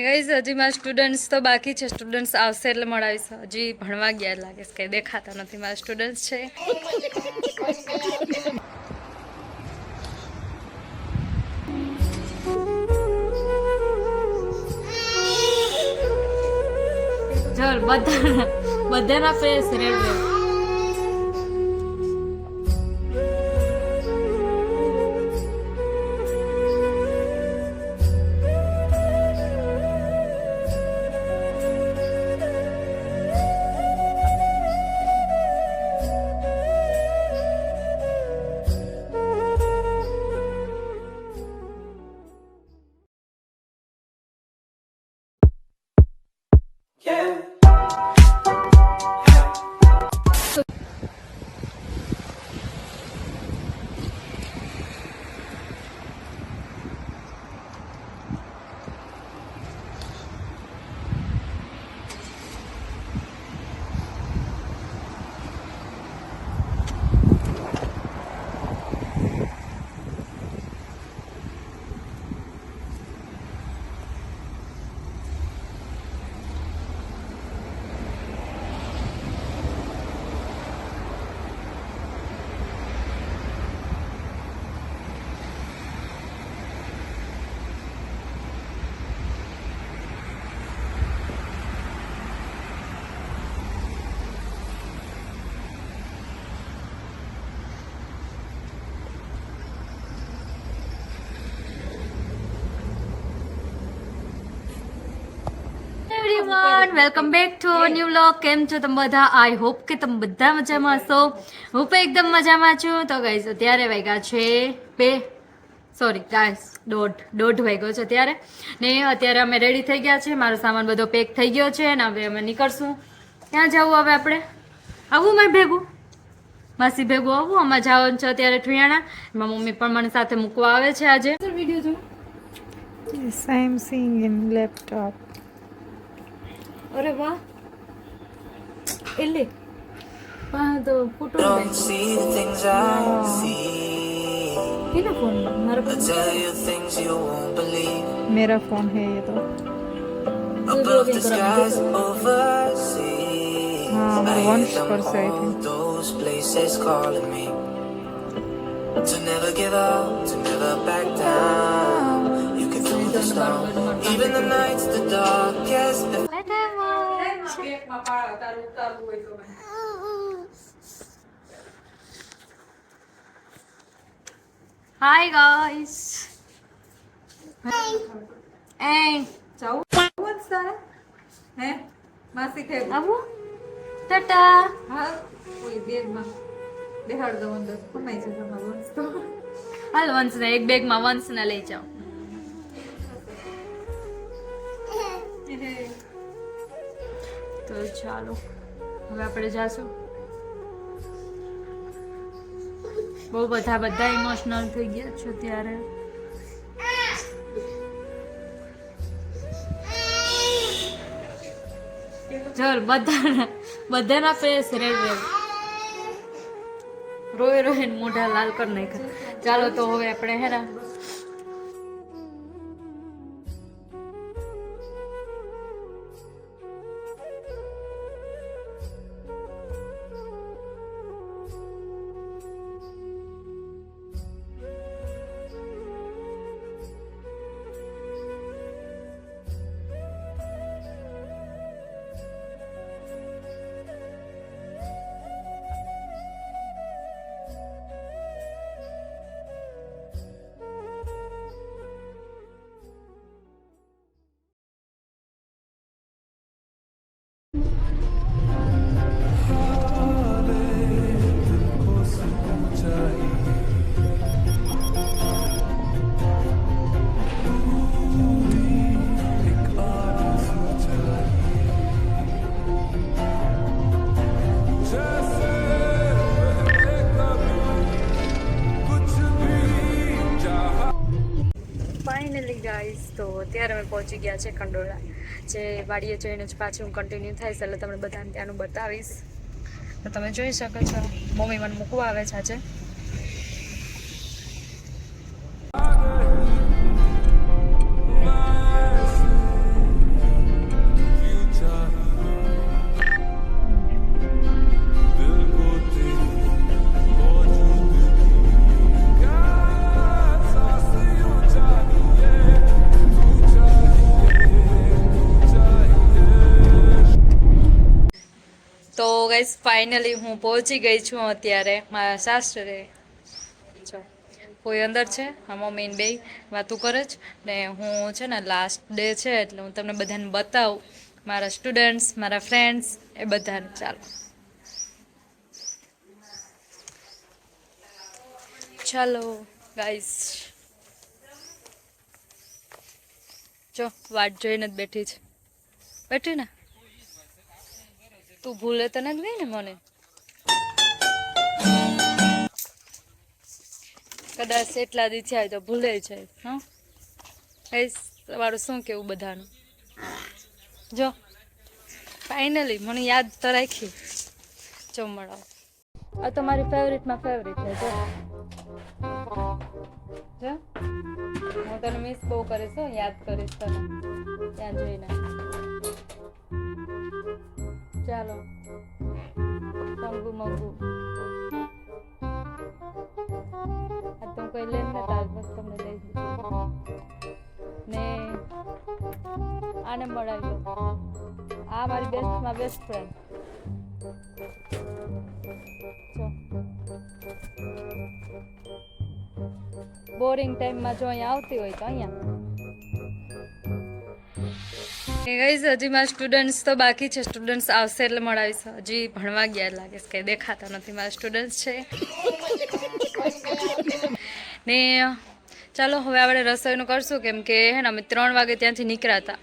ગઈસ હજી મારા સ્ટુડન્ટ્સ તો બાકી છે. સ્ટુડન્ટ્સ આવશે એટલે મળાવીશ. હજી ભણવા ગયા લાગે છે. કંઈ દેખાતા નથી મારા સ્ટુડન્ટ્સ છે. બધા બધાના face red everyone welcome back to new vlog કેમ છો તમે બધા? આઈ હોપ કે તમે બધા મજામાં હશો. હું પણ એકદમ મજામાં છું. તો ગાઈઝ અત્યારે વાગ્યા છે બે. સોરી ગાઈસ દોઢ. દોઢ વાગ્યો છે અત્યારે. ને અત્યારે અમે રેડી થઈ ગયા છે. મારો સામાન બધો પેક થઈ ગયો છે ને હવે અમે નીકળશું. ક્યાં જવું હવે આપણે? આવું મેં ભેગું. માસી ભેગું આવું. આમાં જવાનું છે અત્યારે ઠુયાણા. એમાં મમ્મી પણ મને સાથે મૂકવા આવે છે આજે. વીડિયો જો Yes, I'm seeing in laptop. ওরে বাহ এলে ಅದು ಫೋಟೋ ಏನು ಫೋನ್ ಮೇರಾ ಫೋನ್ ಹೇ ಇದು the skies I hear them those places calling me. To never give up, to never back down. You can the storm, even the nights the darkest. Hi guys એ સારા હે? માસી કે આવું. ટાટા. હા કોઈ બેગમાં. બેહાડ દો અંદર. કમાઈ છે તમારો તો. હાલ વંશને એક બેગમાં વંશને લઈ જાઓ. તો ચાલો હવે આપણે જાશું. બહુ બધા બધા ઇમોશનલ થઈ ગયા છો ત્યારે. ચલ, બધાના બધાના ફેસ રેડ રેડ રોય રોઈને મોઢા લાલ કરી નાખ્યા. ચાલો તો હવે આપણે હેરા ફાઇનલી ગાઈસ તો અત્યારે અમે પહોંચી ગયા છે કંડોળા, જે વાડીએ જઈને જ પાછું કન્ટિન્યુ થાય છે. એટલે તમને બધાને ત્યાંનું બતાવીશ. તો તમે જોઈ શકો છો મમ્મી મને મૂકવા આવે છે આજે. ફાઇનલી હું પહોંચી ગઈ છું અત્યારે. મારા સાસરે. જો, કોઈ અંદર છે? હા, મમ્મી ને બે વાતું કરે છે ને હું છે ને લાસ્ટ ડે છે એટલે હું તમને બધાને બતાવું. મારા સ્ટુડન્ટ્સ મારા ફ્રેન્ડ્સ એ બધાને ચાલો. ચાલો ગાઈસ જો, વાટ જોઈને જ બેઠી છે. બેઠી ને? તું ભૂલે તો નથી ગઈ ને મને? કદાચ એટલા દી થયા તો ભૂલે છે હા? એ તમારું શું કેવું બધાનું? જો ફાઇનલી મને યાદ તો રાખી. જો, મળો. આ તો મારી ફેવરેટમાં ફેવરિટ છે, જો. જો. હું તને મિસ બહુ કરીશ યાદ કરીશ તને. ત્યાં જોઈને. ચાલો. મંગુ મંગુ આ તો કોઈ લેમ ને તાર બસ તમને લઈ દીધું ને આને મળાવી દો આ મારી બેસ્ટમાં બેસ્ટ ફ્રેન્ડ બોરિંગ ટાઈમમાં જો અહીંયા આવતી હોય તો અહીંયા. ગઈસ હજી મારા સ્ટુડન્ટ્સ તો બાકી છે. સ્ટુડન્ટ્સ આવશે એટલે મળાવીશ. હજી ભણવા ગયા લાગે છે. કંઈ દેખાતા નથી. મારા સ્ટુડન્ટ્સ છે. ને ચાલો, હવે આપણે રસોઈનું કરશું. કેમ કે, હે ને, અમે ત્રણ વાગે ત્યાંથી નીકળ્યા હતા.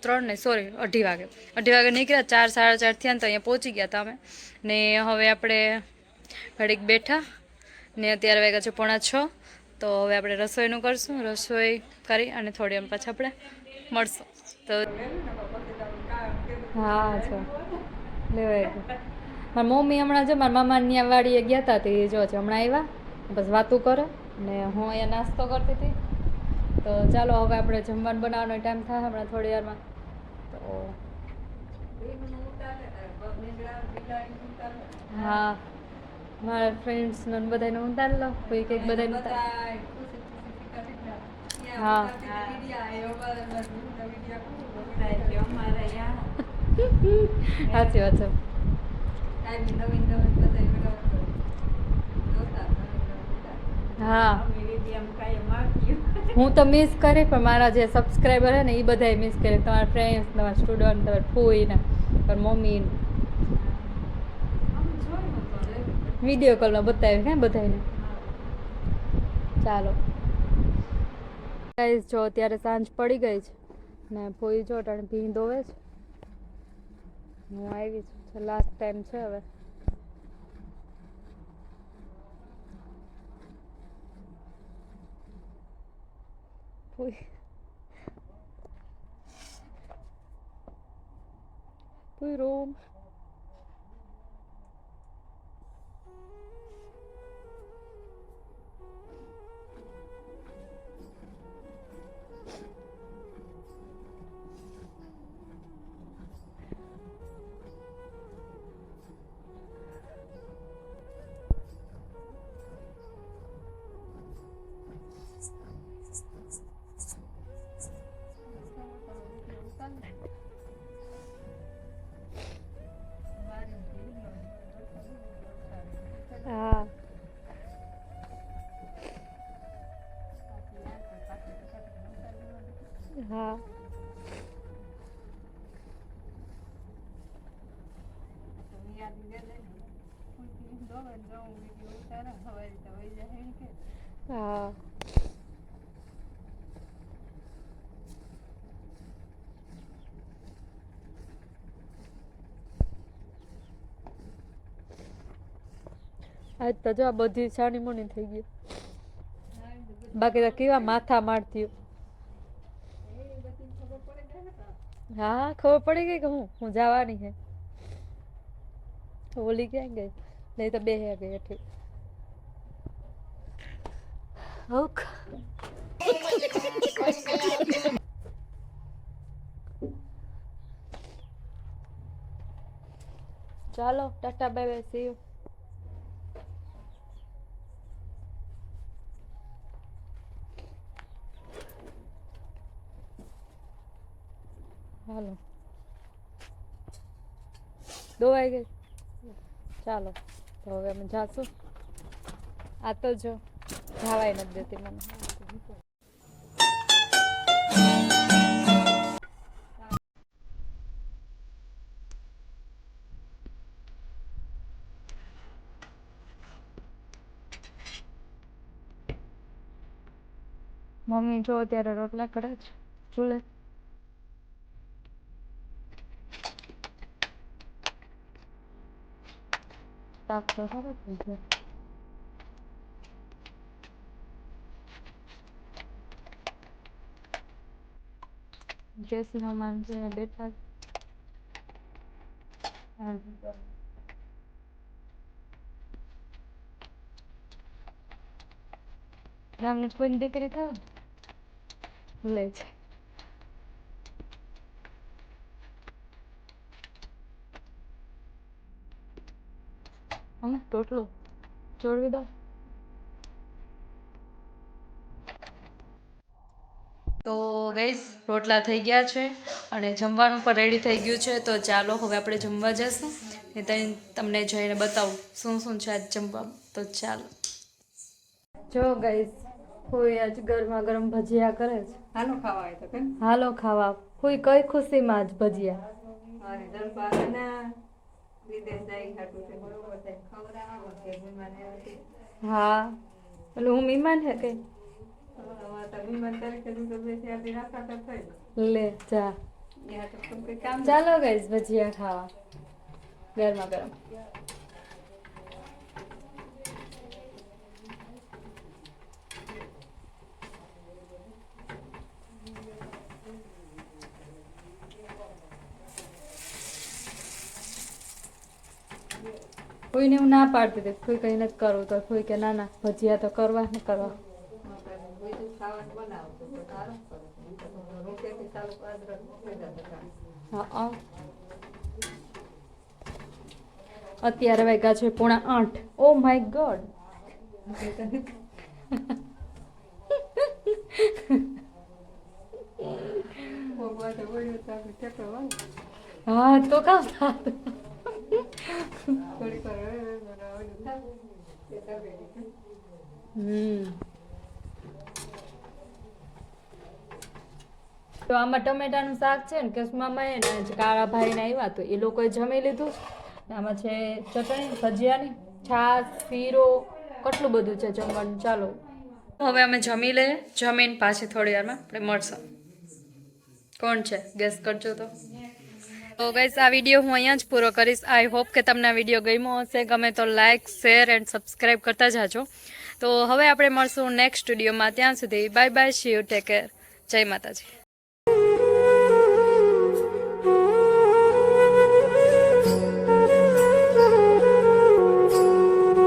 ત્રણ ને સોરી અઢી વાગે. અઢી વાગે નીકળ્યા, ચાર, સાડા ચાર થયા ને તો અહીંયા પહોંચી ગયા હતા અમે. ને હવે આપણે ઘડીક બેઠા. ને અત્યારે વાગ્યા છે પોણા છ. તો હવે આપણે રસોઈનું કરશું. રસોઈ કરી અને થોડી વાર પછી આપણે મળશું. તો હા છો લેવાય મારા મમ્મી હમણાં જો મારા મામાની વાડીએ ગયા હતા તે જો હમણાં આવ્યા બસ વાતું કરે ને હું અહીંયા નાસ્તો કરતી હતી. તો ચાલો હવે આપણે જમવાનું બનાવવાનો ટાઈમ થાય હમણાં થોડી વારમાં. તો હા. મારા ફ્રેન્ડ્સને બધાને ઉતાર લો. કોઈ કંઈક બધાને હા. સાચી વાત છે. હા. હું તો મિસ કરી પણ મારા જે સબસ્ક્રાઈબર છે ને એ બધાય મિસ કરે. તમારા ફ્રેન્ડ્સ તમારા સ્ટુડન્ટ તમારા ફૂઈને તમારા મમ્મી વીડિયો કોલમાં બતાવ્યું હે બધાને ચાલો. ગાઈઝ જો અત્યારે સાંજ પડી ગઈ છે ને ફોઈ જો ટાણે ભીં ધોવે છે. હું આવી છું. લાસ્ટ ટાઈમ છે હવે. ફોઈ ફોઈ રોમ. આજ તો જો આ બધી છાણી મોણી થઈ ગઈ. બાકી તો કેવા માથા મારતી. હા, ખબર પડી ગઈ કે હું હું જવાની છે ઓલી ક્યાં ગઈ? નહીં તો બે હે ગઈ હેઠી ઓક ચાલો tata bye bye see you હાલો દોવાઈ ગઈ ચાલો તો હવે અમે જાશું. આ તો જો, જવાય નથી દેતી મને. મમ્મી જો અત્યારે રોટલા કરે છે, ચૂલે. શાક તો સારું થઈ ગયું જય શ્રી હનુમાન જઈને બેઠા છે. હા. રામની કોઈ દીકરી થાવ લે છે અમે ટોટલો ચોળવી દો તો ગઈસ રોટલા થઈ ગયા છે અને જમવાનું પણ રેડી થઈ ગયું છે. તો ચાલો હવે આપણે જમવા જઈશું. ને ત્યાં તમને જઈને બતાવું શું શું છે આજ જમવા તો ચાલો. જો ગઈસ કોઈ આજ ગરમા ગરમ ભજીયા કરે છે. હાલો ખાવા તો હાલો ખાવા. કોઈ કઈ ખુશીમાં જ ભજીયા. હા એટલે હું મહેમાન હે કઈ લે જા ચાલો ગઈશ ભજીયા ખાવા ગરમા ગરમ કોઈને હું ના પાડતી હતી કોઈ કંઈ નથી કરવું તો કોઈ કે ના ના ભજીયા તો કરવા ને કરવા. હા અત્યારે વાગ્યા છે પોણા આઠ ઓ માય ગોડ. હા તો કામ તો આમાં ટમેટાનું શાક છે ને કેસમાં મામા એ ને જે કાળા ભાઈ ને આવ્યા તો એ લોકોએ જમી લીધું આમાં છે ચટણી, ભજીયાની, છાશ, શીરો, કેટલું બધું છે જમવાનું? ચાલો. હવે અમે જમી લઈએ. જમીન પાછી થોડી વારમાં. આપણે મળશું. કોણ છે? ગેસ કરજો તો. તો ગઈસ આ વીડિયો હું અહીંયા જ પૂરો કરીશ. આઈ હોપ કે તમને આ વીડિયો ગમ્યો હશે. ગમે તો લાઇક શેર એન્ડ સબસ્ક્રાઈબ કરતા જાજો. તો હવે આપણે મળશું નેક્સ્ટ સ્ટુડિયોમાં ત્યાં સુધી bye bye see you take care જય માતાજી.